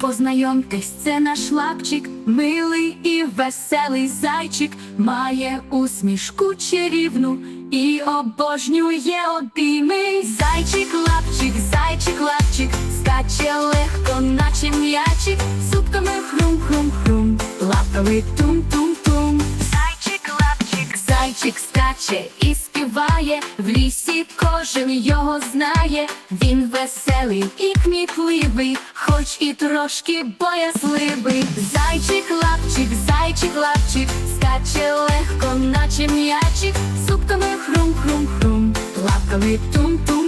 Познайомтесь, це наш лапчик, милий і веселий зайчик, має усмішку чарівну і обожнює обійми. Зайчик, лапчик, зайчик, лапчик, скаче легко, наче м'ячик, зубками хрум-хрум-хрум, лапками тум-тум-тум. Зайчик, лапчик, зайчик скаче і співає, в лісі кожен його знає. Він веселий і кмітливий, хоч і трошки боязливий. Зайчик, лапчик, зайчик, лапчик, скаче легко, наче м'ячик, супками хрум-хрум-хрум, лапками тум-тум-тум.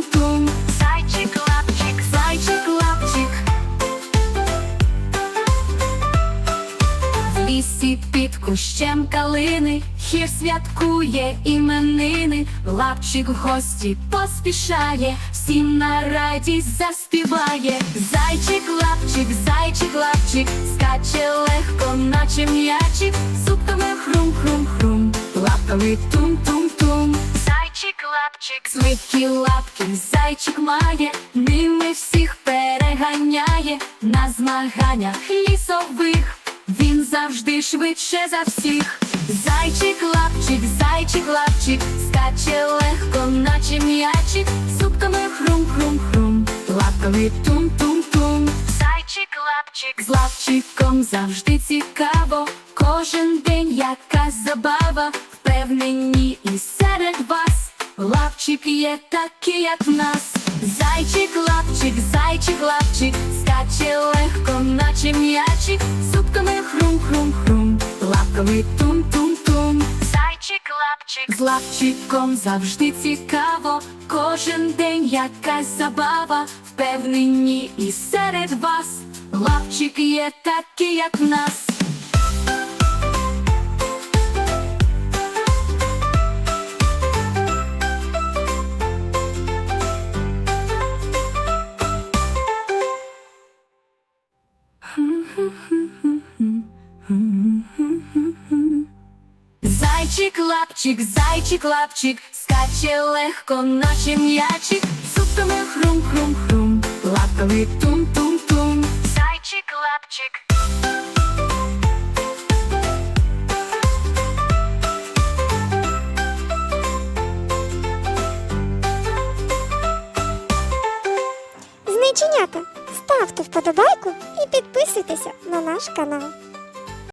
Лісі під кущем калини. Хір святкує іменини, лапчик в гості поспішає, всім на радість заспіває. Зайчик, лапчик, зайчик, лапчик, скаче легко, наче м'ячик, зубками хрум-хрум-хрум, лапками тум-тум-тум. Зайчик, лапчик, свиткі лапки, зайчик має, ними всіх переганяє. На змаганнях лісових. Завжди швидше за всіх. Зайчик, лапчик, зайчик, лапчик, скаче легко, наче м'ячик, зубками хрум-хрум-хрум, лапками тум-тум-тум. Зайчик, лапчик, з лапчиком завжди цікаво. Кожен день якась забава, впевнені і серед вас. Лапчик є такий, як в нас. Зайчик, лапчик, зайчик, лапчик, скаче легко, наче м'ячик, хрум-хрум-хрум, лапками тум-тум-тум. Зайчик, лапчик, з лапчиком завжди цікаво. Кожен день якась забава, впевнені і серед вас. Лапчик є такий, як в нас. Лапчик, зайчик, лапчик, скаче легко, наче м'ячик, зубками хрум-хрум-хрум, лапками тум-тум-тум. Зайчик, лапчик. Знайченята, ставте вподобайку і підписуйтеся на наш канал.